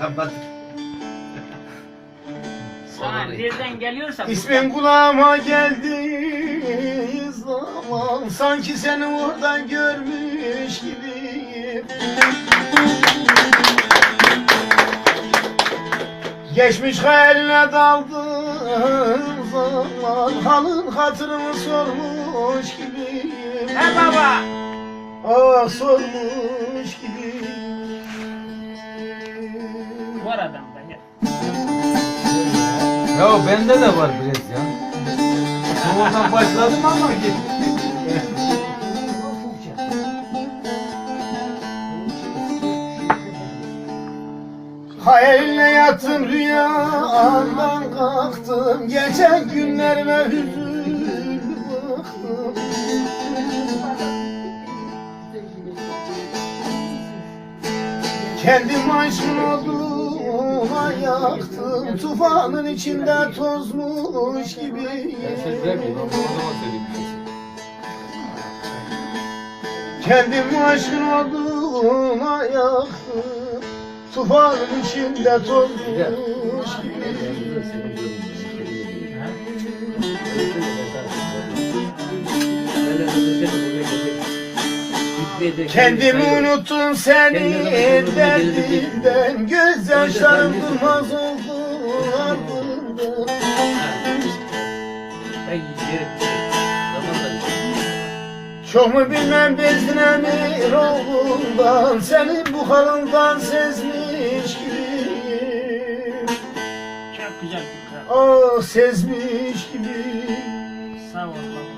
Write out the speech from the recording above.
Kapat. Sana nereden geliyorsa İsmin kulağıma geldi zaman Sanki seni orada görmüş gibiyim Geçmiş hayaline daldım zaman Halın hatırını sormuş gibiyim He baba. Var adamda ya. Ya bende de var biraz ya. Sonradan başladım ama gitti. Hayaline yattım rüyadan kalktım Geçen günlerime hüzünlü baktım Kendim aşkın olduğuma yaktım Tufanın içinde tozmuş gibi. Kendim aşkın olduğuma yaktım Tufanın içinde tozmuş gibi Kendimi unuttum senin derdinden Gözyaşlarım durmaz oldu ardından Çok mu bilmem bezdiren bir oğlundan Senin bu halından sezmiş gibi. Ah sezmiş gibi Sağ ol